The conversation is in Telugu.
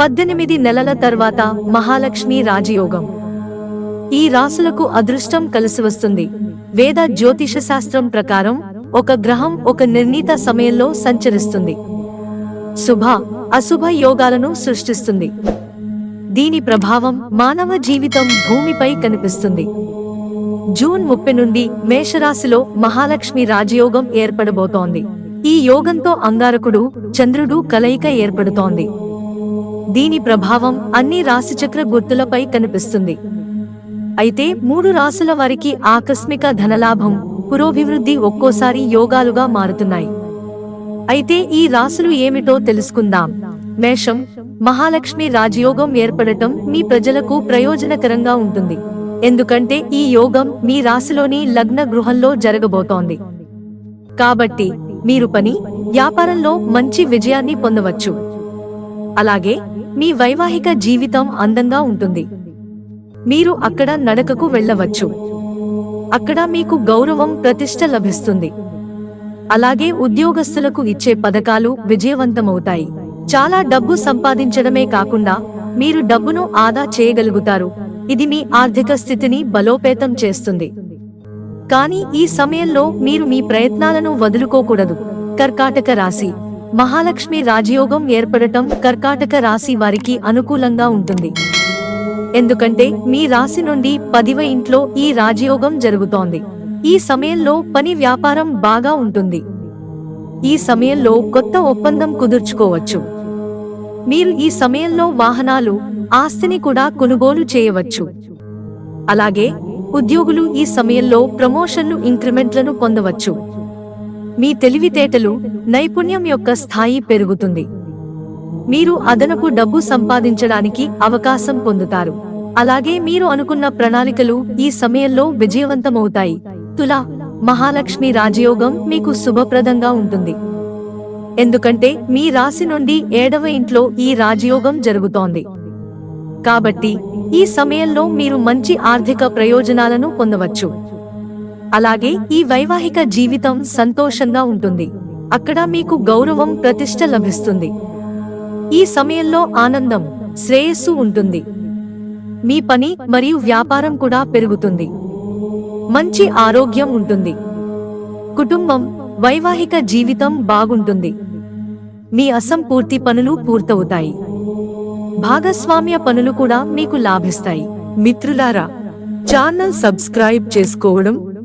పద్దెనిమిది నెలల తర్వాత మహాలక్ష్మి రాజయోగం. ఈ రాసులకు అదృష్టం కలిసి వస్తుంది. వేద జ్యోతిష శాస్త్రం ప్రకారం ఒక గ్రహం ఒక నిర్ణీత సమయంలో సంచరిస్తుంది. శుభ అశుభ యోగాలను సృష్టిస్తుంది. దీని ప్రభావం మానవ జీవితం భూమిపై కనిపిస్తుంది. జూన్ ముప్పై నుండి మేషరాశిలో మహాలక్ష్మి రాజయోగం ఏర్పడబోతోంది. ఈ యోగంతో అంగారకుడు చంద్రుడు కలయిక ఏర్పడుతోంది. దీని ప్రభావం అన్ని రాశిచక్ర గుర్తులపై కనిపిస్తుంది. అయితే మూడు రాసుల వారికి ఆకస్మిక ధనలాభం పురోభివృద్ధి ఒక్కోసారి యోగాలుగా మారుతున్నాయి. అయితే ఈ రాసులు ఏమిటో తెలుసుకుందాం. మేషం మహాలక్ష్మి రాజయోగం ఏర్పడటం మీ ప్రజలకు ప్రయోజనకరంగా ఉంటుంది. ఎందుకంటే ఈ యోగం మీ రాశిలోని లగ్న గృహంలో జరగబోతోంది. కాబట్టి మీరు పని వ్యాపారంలో మంచి విజయాన్ని పొందవచ్చు. అలాగే మీ వైవాహిక జీవితం అందంగా ఉంటుంది. మీరు అక్కడ నడకకు వెళ్ళవచ్చు. అక్కడ మీకు గౌరవం ప్రతిష్ట లభిస్తుంది. అలాగే ఉద్యోగస్తులకు ఇచ్చే పథకాలు విజయవంతమవుతాయి. చాలా డబ్బు సంపాదించడమే కాకుండా మీరు డబ్బును ఆదా చేయగలుగుతారు. ఇది మీ ఆర్థిక స్థితిని బలోపేతం చేస్తుంది. కానీ ఈ సమయంలో మీరు మీ ప్రయత్నాలను వదులుకోకూడదు. కర్కాటక రాశి. మహాలక్ష్మి రాజయోగం ఏర్పడటం కర్కాటక రాశి వారికి అనుకూలంగా ఉంటుంది. ఎందుకంటే మీ రాశి నుండి పదివ ఇంట్లో ఈ రాజయోగం జరుగుతోంది. ఈ సమయంలో పని వ్యాపారం బాగా ఉంటుంది. ఈ సమయంలో కొత్త ఒప్పందం కుదుర్చుకోవచ్చు. మీరు ఈ సమయంలో వాహనాలు ఆస్తిని కూడా కొనుగోలు చేయవచ్చు. అలాగే ఉద్యోగులు ఈ సమయంలో ప్రమోషన్లు ఇంక్రిమెంట్లను పొందవచ్చు. మీ తెలివితేటలు నైపుణ్యం యొక్క స్థాయి పెరుగుతుంది. మీరు అదనపు డబ్బు సంపాదించడానికి అవకాశం పొందుతారు. అలాగే మీరు అనుకున్న ప్రణాళికలు ఈ సమయంలో విజయవంతమవుతాయి. తులా మహాలక్ష్మి రాజయోగం మీకు శుభప్రదంగా ఉంటుంది. ఎందుకంటే మీ రాశి నుండి ఏడవ ఇంట్లో ఈ రాజయోగం జరుగుతోంది. కాబట్టి ఈ సమయంలో మీరు మంచి ఆర్థిక ప్రయోజనాలను పొందవచ్చు. అలాగే ఈ వైవాహిక జీవితం సంతోషంగా ఉంటుంది. అక్కడ మీకు గౌరవం ప్రతిష్ట లభిస్తుంది. ఈ సమయంలో ఆనందం శ్రేయస్సు ఉంటుంది. మీ పని మరియు వ్యాపారం కూడా పెరుగుతుంది. మంచి ఆరోగ్యం ఉంటుంది. కుటుంబం వైవాహిక జీవితం బాగుంటుంది. మీ అసంపూర్తి పనులు పూర్తవుతాయి. భాగస్వామ్య పనులు కూడా మీకు లాభిస్తాయి. మిత్రులారా ఛానల్ సబ్స్క్రైబ్ చేసుకోవడం